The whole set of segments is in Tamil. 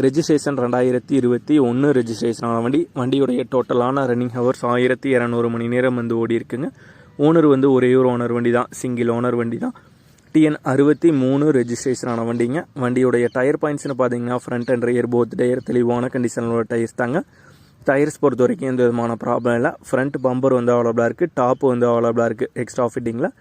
ரெஜிஸ்ட்ரேஷன் ரெண்டாயிரத்தி இருபத்தி ஒன்று ரெஜிஸ்ட்ரேஷன் ஆன வண்டி. வண்டியுடைய டோட்டலான ரன்னிங் ஹவர்ஸ் ஆயிரத்தி இரநூறு மணி நேரம் வந்து ஓடி இருக்குங்க ஓனர் வந்து ஒரே ஒரு ஓனர் வண்டி தான் சிங்கிள் ஓனர் வண்டி தான் டிஎன் அறுபத்தி மூணு ரெஜிஸ்ட்ரேஷனான வண்டிங்க. வண்டியுடைய டயர் பாயிண்ட்ஸ்னு பார்த்தீங்கன்னா front and rear both tyre தெளிவான கண்டிஷனோட டயர்ஸ் தாங்க. டயர்ஸ் பொறுத்த வரைக்கும் எந்த விதமான ப்ராப்ளம் இல்லை. ஃப்ரண்ட் பம்பர் வந்து அவைலபிளாக இருக்குது டாப் வந்து அவைலபிளாக இருக்குது எக்ஸ்ட்ரா ஃபிட்டிங்கில்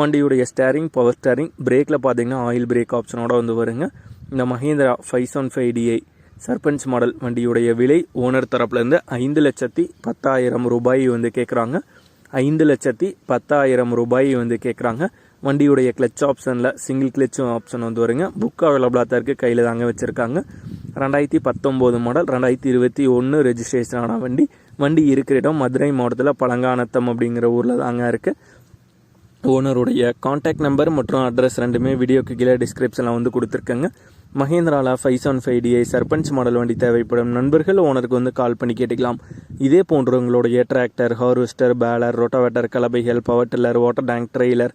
வண்டியுடைய ஸ்டேரிங் பவர் ஸ்டேரிங் பிரேக்கில் பார்த்தீங்கன்னா ஆயில் பிரேக் ஆப்ஷனோட வந்து வருங்க. இந்த Mahindra five seven five DI Sarpanch model வண்டியுடைய விலை ஓனர் தரப்புலேருந்து ஐந்து லட்சத்தி பத்தாயிரம் ரூபாய் வந்து கேட்குறாங்க. ஐந்து லட்சத்தி பத்தாயிரம் ரூபாய் வந்து கேட்குறாங்க. வண்டியுடைய கிளச் ஆப்ஷனில் சிங்கிள் கிளச் ஆப்ஷன் வந்து வருங்க. புக் அவைலபிளாக தான் இருக்குது கையில் தாங்க வச்சுருக்காங்க. ரெண்டாயிரத்தி பத்தொம்போது மாடல் ரெண்டாயிரத்தி இருபத்தி ஒன்று ரெஜிஸ்ட்ரேஷனான வண்டி. வண்டி இருக்கிற இடம் மதுரை மாவட்டத்தில் பழங்கானத்தம் அப்படிங்கிற ஊரில் தாங்க இருக்குது ஓனருடைய காண்டாக்ட் நம்பர் மற்றும் அட்ரஸ் ரெண்டுமே வீடியோக்கு கீழே டிஸ்கிரிப்ஷனில் வந்து கொடுத்துருக்கேங்க. மஹேந்திராவில் five seven five DI Sarpanch model வண்டி தேவைப்படும் நண்பர்கள் ஓனருக்கு வந்து கால் பண்ணி கேட்டுக்கலாம். இதே போன்று உங்களுடைய tractor harvester baler rotavator கலபைகள் power tiller water tank trailer